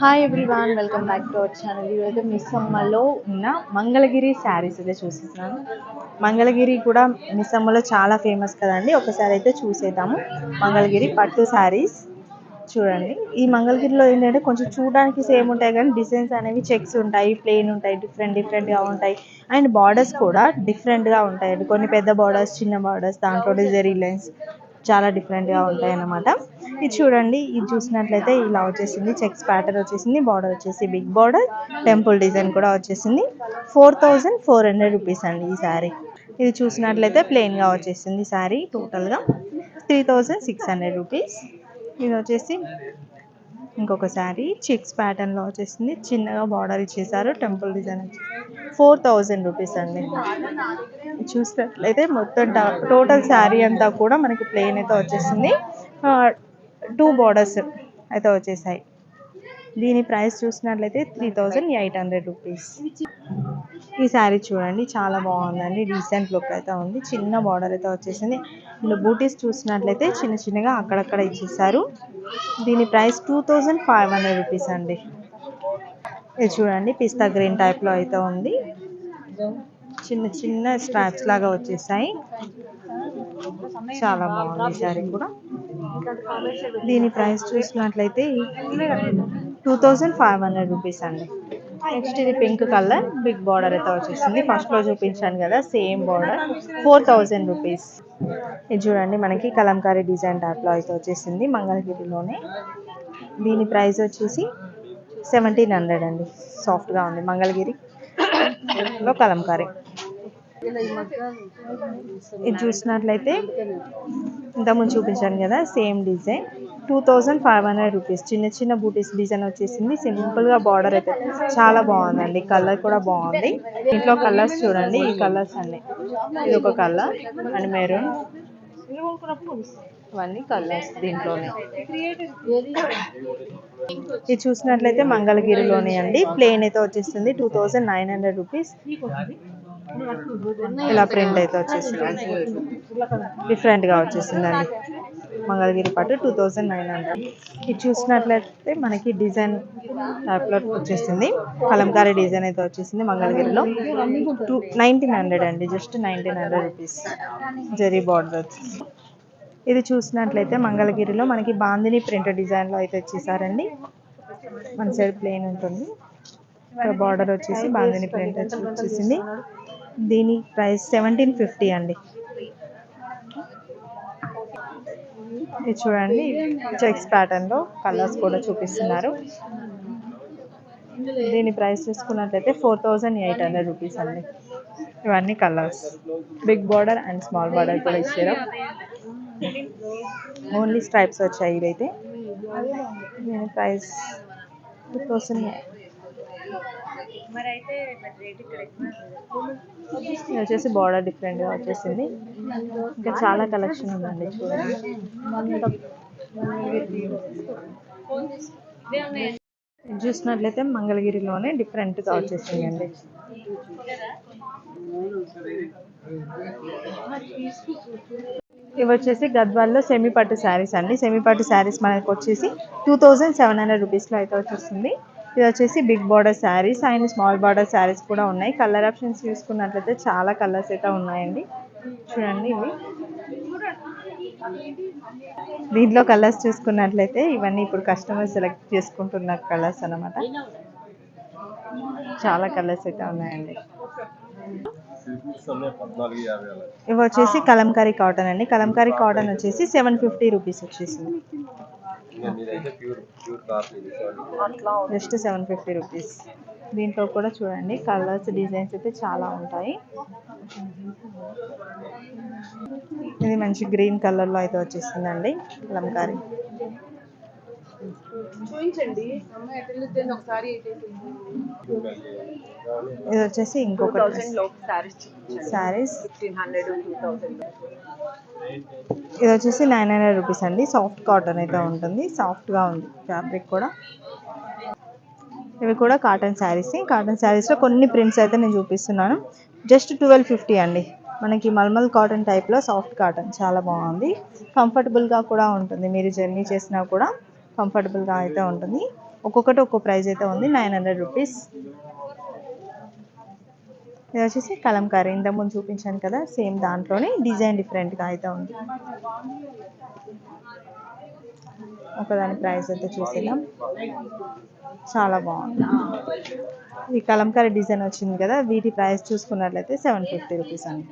Hi everyone welcome back to our channel ఈరోజు మిస్సమ్మలో ఉన్న మంగళగిరి శారీస్ అయితే చూపిస్తున్నాను మంగళగిరి కూడా మిస్సమ్మలో చాలా ఫేమస్ కదండి. ఒకసారి అయితే చూసేద్దాము. మంగళగిరి పట్టు శారీస్. చూడండి. ఈ మంగళగిరిలో ఏంటంటే కొంచెం చూడడానికి సేమ్ ఉంటాయి కానీ డిజైన్స్ అనేవి చెక్స్ ఉంటాయి ప్లెయిన్ ఉంటాయి డిఫరెంట్ డిఫరెంట్గా ఉంటాయి. అండ్ బార్డర్స్ కూడా డిఫరెంట్గా ఉంటాయండి. కొన్ని పెద్ద బార్డర్స్ చిన్న బార్డర్స్ దాంట్లో జెరీ లైన్స్ చాలా డిఫరెంట్గా ఉంటాయి అన్నమాట. ఇది చూడండి ఇది చూసినట్లయితే ఇలా వచ్చేసింది. చెక్స్ ప్యాటర్న్ వచ్చేసింది బార్డర్ వచ్చేసి బిగ్ బార్డర్ టెంపుల్ డిజైన్ కూడా వచ్చేసింది. Four thousand four hundred rupees అండి ఈ శారీ ఇది చూసినట్లయితే ప్లెయిన్గా వచ్చేసింది శారీ టోటల్గా three thousand six hundred rupees ఇది వచ్చేసి ఇంకొక శారీ చెక్స్ ప్యాటర్న్లో వచ్చేసింది. చిన్నగా బార్డర్ ఇచ్చేసారు temple design four thousand rupees అండి. చూసినట్లయితే మొత్తం టోటల్ శారీ అంతా కూడా మనకి ప్లెయిన్ అయితే వచ్చేసింది. టూ బార్డర్స్ అయితే వచ్చేసాయి. దీని ప్రైస్ చూసినట్లయితే three thousand eight hundred rupees ఈ శారీ చూడండి చాలా బాగుందండి. డీసెంట్ లుక్ అయితే ఉంది. చిన్న బార్డర్ అయితే వచ్చేసింది. ఇందులో బూటీస్ చూసినట్లయితే చిన్న చిన్నగా అక్కడక్కడ ఇచ్చేసారు దీని price two thousand five hundred rupees అండి. ఇది చూడండి పిస్తా గ్రీన్ టైప్లో అయితే ఉంది. చిన్న చిన్న స్ట్రాప్స్ లాగా వచ్చేసాయి. చాలా బాగుంది ఈ శారీ కూడా. దీని ప్రైస్ చూసినట్లయితే two thousand five hundred rupees అండి. నెక్స్ట్ ఇది పింక్ కలర్ బిగ్ బార్డర్ అయితే వచ్చేసింది. ఫస్ట్లో చూపించాను కదా same border four thousand rupees. ఇది చూడండి మనకి కలంకారీ డిజైన్ టైప్లో అయితే వచ్చేసింది మంగళగిరిలోనే. దీని ప్రైస్ వచ్చేసి సెవెంటీన్ హండ్రెడ్ అండి. సాఫ్ట్గా ఉంది మంగళగిరి లో కలంకారీ. ఇది చూసినట్లయితే ఇంతకుముందు చూపించాను కదా same design. Two thousand five hundred rupees. చిన్న చిన్న బూటీస్ డిజైన్ వచ్చేసింది. సింపుల్గా బార్డర్ అయితే చాలా బాగుందండి. కలర్ కూడా బాగుంది. ఇంట్లో కలర్స్ చూడండి. ఈ కలర్స్ అన్ని. ఇది ఒక కలర్ అండ్ మెరూన్. ఇవన్నీ కలర్స్ దీంట్లోనే. ఇది చూసినట్లయితే మంగళగిరిలోనే అండి. ప్లేన్ అయితే వచ్చేస్తుంది two thousand nine hundred rupees. ఇలా ప్రింట్ అయితే వచ్చేసింది. డిఫరెంట్గా వచ్చేసిందండి. మంగళగిరి పాటు టూ థౌజండ్ నైన్ హండ్రెడ్. ఇది చూసినట్లయితే మనకి డిజైన్ టైప్లో వచ్చేసింది. కలంకారీ డిజైన్ అయితే వచ్చేసింది మంగళగిరిలో. టూ నైన్టీన్ హండ్రెడ్ అండి just nineteen hundred rupees zari border వచ్చేసి ఇది చూసినట్లయితే మంగళగిరిలో మనకి బాందిని ప్రింట్ డిజైన్లో అయితే వచ్చేసారండి. మన సైడ్ ప్లెయిన్ ఉంటుంది. బార్డర్ వచ్చేసి బాందిని ప్రింట్ వచ్చేసింది. దీని ప్రైస్ సెవెంటీన్ ఫిఫ్టీ అండి. ఇది చూడండి చెక్స్ ప్యాటర్న్లో కలర్స్ కూడా చూపిస్తున్నారు. దీని ప్రైస్ చూసుకున్నట్లయితే four thousand eight hundred rupees అండి. ఇవన్నీ colours. Big border and small border కూడా ఇచ్చారు. ఓన్లీ స్ట్రైప్స్ వచ్చాయి ఇదైతే దీని ప్రైస్ టూ థౌసండ్ ఇది వచ్చేసి బార్డర్ డిఫరెంట్గా వచ్చేసింది. ఇంకా చాలా కలెక్షన్ ఉందండి చూడండి. ఇది చూసినట్లయితే మంగళగిరిలోనే డిఫరెంట్గా వచ్చేసింది అండి ఇవి వచ్చేసి గద్వాల్లో సెమీ పట్టు శారీస్ అండి. సెమీ పట్టు శారీస్ మనకు వచ్చేసి టూ థౌజండ్ సెవెన్ హండ్రెడ్ రూపీస్లో అయితే వచ్చేస్తుంది ఇది వచ్చేసి big border saris and small border saris కూడా ఉన్నాయి. కలర్ ఆప్షన్స్ చూసుకున్నట్లయితే చాలా కలర్స్ అయితే ఉన్నాయండి. చూడండి ఇవి. దీంట్లో కలర్స్ చూసుకున్నట్లయితే ఇవన్నీ ఇప్పుడు కస్టమర్ సెలెక్ట్ చేసుకుంటున్న కలర్స్ అన్నమాట. చాలా కలర్స్ అయితే ఉన్నాయండి. ఇవి వచ్చేసి కలంకారీ కాటన్ అండి. కలంకారీ కాటన్ వచ్చేసి సెవెన్ ఫిఫ్టీ రూపీస్ వచ్చేసింది. Just seven fifty rupees. దీంట్లో కూడా చూడండి కలర్స్ డిజైన్స్ అయితే చాలా ఉంటాయి. ఇది మంచి గ్రీన్ కలర్లో అయితే వచ్చేసిందండి కలంకారీ. చూపించండి. ఒకసారి ఇది వచ్చేసి ఇంకొకటి శారీస్ ఇది వచ్చేసి నైన్ హండ్రెడ్ రూపీస్ అండి. సాఫ్ట్ కాటన్ అయితే ఉంటుంది. సాఫ్ట్గా ఉంది ఫ్యాబ్రిక్ కూడా. ఇవి కూడా కాటన్ శారీస్ కాటన్ శారీస్లో కొన్ని ప్రింట్స్ అయితే నేను చూపిస్తున్నాను. జస్ట్ ట్వెల్వ్ ఫిఫ్టీ అండి. మనకి మల్మల్ కాటన్ టైప్లో సాఫ్ట్ కాటన్ చాలా బాగుంది. కంఫర్టబుల్గా కూడా ఉంటుంది. మీరు జర్నీ చేసినా కూడా. కంఫర్టబుల్గా అయితే ఉంటుంది. ఒక్కొక్కటి ఒక్కో ప్రైస్ అయితే ఉంది. నైన్ హండ్రెడ్ రూపీస్ ఇది వచ్చేసి కలంకారీ. ఇంతకుముందు చూపించాను కదా సేమ్ దాంట్లోనే డిజైన్ డిఫరెంట్గా అయితే ఉంది. ఒకదాని ప్రైస్ అయితే చూసేద్దాం. చాలా బాగుంది. ఈ కలంకారీ డిజైన్ వచ్చింది కదా వీటి ప్రైస్ చూసుకున్నట్లయితే సెవెన్ ఫిఫ్టీ రూపీస్ అండి.